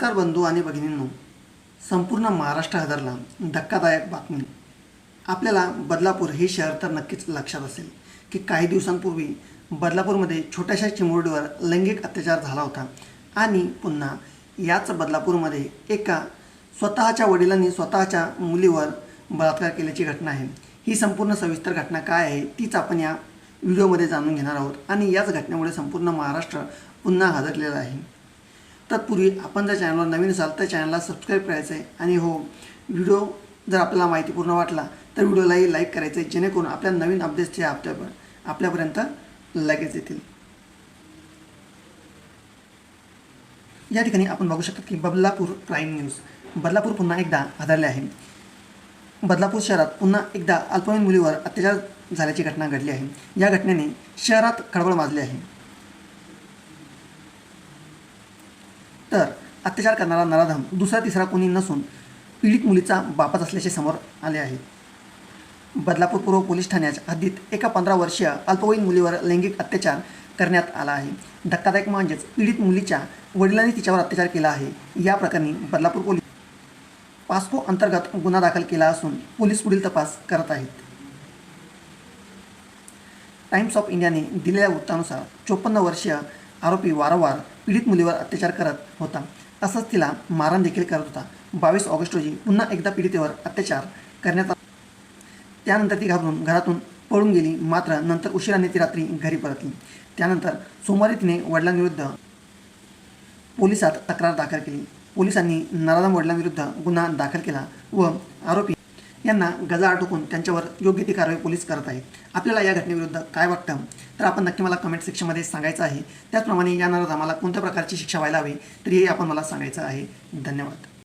नमस्कार बंधू आणि भगिनींनो. संपूर्ण महाराष्ट्र हजरला धक्कादायक बातमी. आपल्याला बदलापूर हे शहर तर नक्कीच लक्षात असेल की काही दिवसांपूर्वी बदलापूरमध्ये छोट्याशा चिमुरडीवर लैंगिक अत्याचार झाला होता. आणि पुन्हा याच बदलापूरमध्ये एका स्वतःच्या वडिलांनी स्वतःच्या मुलीवर बलात्कार केल्याची घटना आहे. ही संपूर्ण सविस्तर घटना काय आहे तीच आपण या व्हिडिओमध्ये जाणून घेणार आहोत. आणि याच घटनेमुळे संपूर्ण महाराष्ट्र पुन्हा हजरलेला आहे. तत्पूर्वी आपण जर चॅनलवर नवीन असाल तर चॅनलला सबस्क्राईब करायचं आहे आणि हो व्हिडिओ जर आपल्याला माहितीपूर्ण वाटला तर व्हिडिओलाही लाईक करायचं आहे जेणेकरून आपल्या नवीन अपडेट्सचे आपल्या आपल्यापर्यंत लगेच येतील. या ठिकाणी आपण बघू शकतो की बदलापूर प्राईम न्यूज बदलापूर पुन्हा एकदा आधारले आहे. बदलापूर शहरात पुन्हा एकदा अल्पवयीन मुलीवर अत्याचार झाल्याची घटना घडली आहे. या घटनेने शहरात खळबळ माजली आहे तर अत्याचार करणारा नराधम दुसरा तिसरा कोणी नसून पीडित मुलीचा बापच असल्याचे समोर आले आहे. बदलापूर पूर्व पोलीस ठाण्याच्या हद्दीत एका पंधरा वर्षीय अल्पवयीन मुलीवर लैंगिक अत्याचार करण्यात आला आहे. धक्कादायक म्हणजेच पीडित मुलीच्या वडिलांनी तिच्यावर अत्याचार केला आहे. या प्रकरणी बदलापूर पोलीस पास्को अंतर्गत गुन्हा दाखल केला असून पोलीस पुढील तपास करत आहेत. टाइम्स ऑफ इंडियाने दिलेल्या वृत्तानुसार चोपन्न वर्षीय आरोपी वारंवार पीडित मुलीवर अत्याचार करत होता. तसंच तिला मारहाण देखील करत होता. बावीस ऑगस्ट रोजी पुन्हा एकदा पीडितेवर अत्याचार करण्यात आला. त्यानंतर ती घाबरून घरातून पळून गेली. मात्र नंतर उशिराने ती रात्री घरी परतली. त्यानंतर सोमवारी तिने वडिलांविरुद्ध पोलिसात तक्रार दाखल केली. पोलिसांनी नराधम वडिलांविरुद्ध गुन्हा दाखल केला व आरोपी यांना गजा अटकून त्यांच्यावर योग्य ती कारवाई पोलीस करत आहेत. आपल्याला या घटनेविरुद्ध काय वाटतं? तर आपण नक्की मला कमेंट सेक्शनमध्ये सांगायचं आहे. त्याचप्रमाणे या नराधमाला कोणत्या प्रकारची शिक्षा व्हायला हवी? तर हे आपण मला सांगायचं आहे. धन्यवाद.